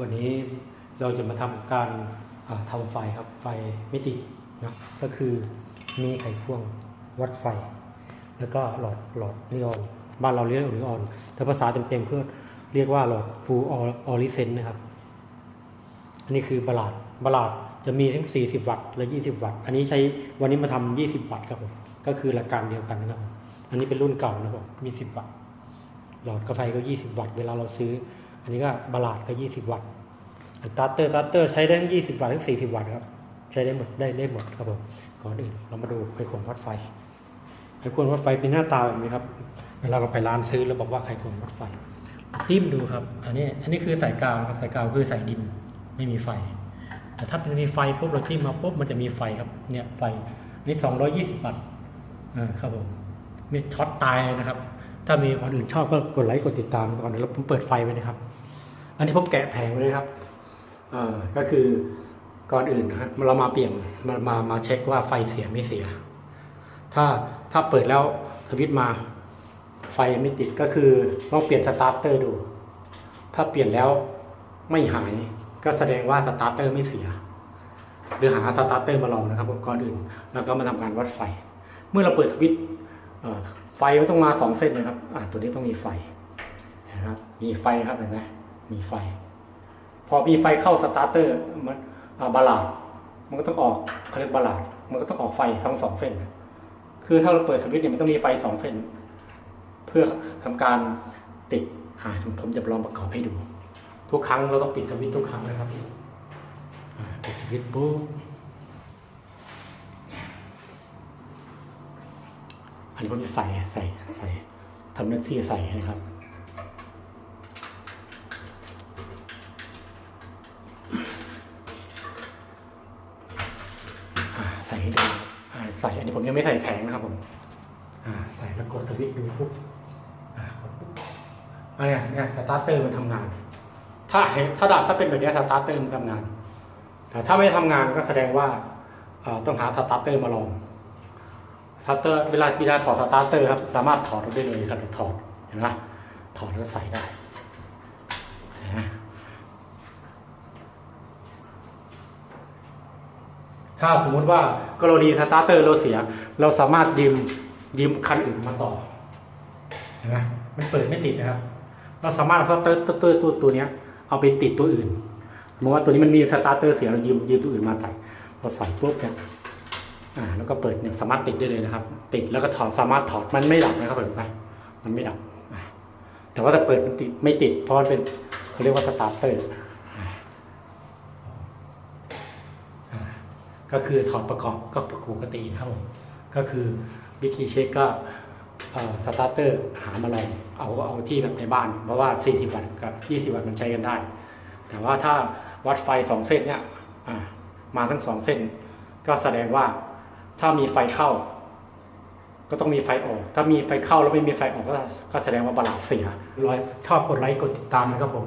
วันนี้เราจะมาทำการอ่าทำไฟครับไฟมิตินะก็คือมีไขควงวัดไฟ แล้วก็หลอดหลอดนีออน บ้านเราเรียกนีออนแต่ภาษาเต็มๆเพื่อเรียกว่าหลอดฟูออริเซนนะครับ อันนี้คือบาลาดบาลาดจะมีทั้ง 40 วัตต์และ 20 วัตต์ อันนี้ใช้วันนี้มาทำ20 วัตต์ครับผมก็คือหลักการเดียวกันนะครับผมอันนี้เป็นรุ่นเก่านะครับมมี 10 วัตต์หลอดกาแฟก็ 20 วัตต์เวลาเราซื้อ อันนี้ก็บาลาดก็ 20 วัตต์ตาร์เตอร์ตาร์เตอร์ใช้ได้ทั้ง20 วัตต์ทั้ง 40 วัตต์ครับ ใช้ได้หมดได้ได้หมดครับผมก่อนอื่นเรามาดูไขควงวัดไฟ ไขควงวัดไฟเป็นหน้าตาแบบนี้ครับเวลาเราไปร้านซื้อแล้วบอกว่าไขควงวัดไฟจิ้มดูครับ อันนี้อันนี้คือสายกาวครับสายกาวคือสายดินไม่มีไฟ แต่ถ้าเป็นมีไฟปุ๊บเราจิ้มมาปุ๊บมันจะมีไฟครับเนี่ยไฟอันนี่220วัตต์อ่าครับผมมีช็อตตายนะครับ ถ้ามีคนอื่นชอบก็กดไลค์กดติดตามก่อนเดี๋ยวผมเปิดไฟไว้นะครับ อันนี้ผมแกะแผงไว้เลยครับเอ่อก็คือก่อนอื่นนะฮะเรามาเปลี่ยนมามามาเช็คว่าไฟเสียไม่เสีย ถ้าถ้าเปิดแล้วสวิตช์มา ไฟไม่ติดก็คือลองเปลี่ยนสตาร์เตอร์ดู ถ้าเปลี่ยนแล้วไม่หายก็แสดงว่าสตาร์เตอร์ไม่เสีย หรือหาสตาร์เตอร์มาลองนะครับก่อนอื่น แล้วก็มาทำการวัดไฟ เมื่อเราเปิดสวิตช์ ไฟมันต้องมาสองเส้นนะครับ อ่าตัวนี้ต้องมีไฟนะครับ มีไฟครับเห็นไหมมีไฟ พอมีไฟเข้าสตาร์เตอร์มันบาลาดมันก็ต้องออกเขาเรียกบาลาดมันก็ต้องออกไฟทั้งสองเส้นนะคือถ้าเราเปิดสวิตช์เนี่ยมันต้องมีไฟสองเส้น เพื่อทำการติดอ่าผมจะลองประกอบให้ดู ทุกครั้งเราต้องปิดสวิตช์ทุกครั้งนะครับปิดสวิตช์ปุ๊บ นนี้ผมจะใส่ใส่ใส่ทำหน้าที่ใส่นะครับอ่าใส่ให้ดูอ่าใส่อันนี้ผมยังไม่ใส่แผงนะครับผมอ่าใส่แล้วกดสวิตช์ดูปุ๊บอ่ากดปุ๊บอันเนี้ยเนี่ยสตาร์เตอร์มันทำงาน ถ้าเห็นถ้าดับถ้าเป็นแบบนี้สตาร์เตอร์มันทำงาน แต่ถ้าไม่ทำงานก็แสดงว่าต้องหาสตาร์เตอร์มาลอง สตาร์เตอร์เวลาเวลาถอดสตาร์เตอร์ครับสามารถถอดได้เลยครับถอดเห็นไหมถอดแล้วใส่ได้นไหมถ้าสมมุติว่ากรณีสตาร์เตอร์เราเสีย เราสามารถยืมยืมคันอื่นมาต่อเห็นไหมมันเปิดไม่ติดนะครับ เราสามารถเอาสตาร์เตอร์ตัวตัวนี้เอาไปติดตัวอื่นสมมติว่าตัวนี้มันมีสตาร์เตอร์เสียเรายืมยืมตัวอื่นมาใส่พอใส่ปุ๊บเนี่ย อ่าแล้วก็เปิดเนี่ยสามารถติดได้เลยนะครับ ติดแล้วก็ถอดสามารถถอดมันไม่ดับนะครับเปิดไปมันไม่ดับแต่ว่าถ้าเปิดมันติดไม่ติด เพราะมันเป็นเขาเรียกว่าสตาร์เตอร์ก็คือถอดประกอบก็ปกตินะครับผมก็คือวิธีเช็คก็สตาร์เตอร์หามาลองเอาเอาที่แบบในบ้าน เพราะว่า 40 วัตต์กับ 20 วัตต์มันใช้กันได้ แต่ว่าถ้าวัดไฟสองเส้นเนี่ยมาทั้งสองเส้น ก็แสดงว่า ถ้ามีไฟเข้า ก็ต้องมีไฟออก ถ้ามีไฟเข้าแล้วไม่มีไฟออกก็แสดงว่าบาลานซ์เสียร้อยชอบกดไลค์กดติดตามนะครับผม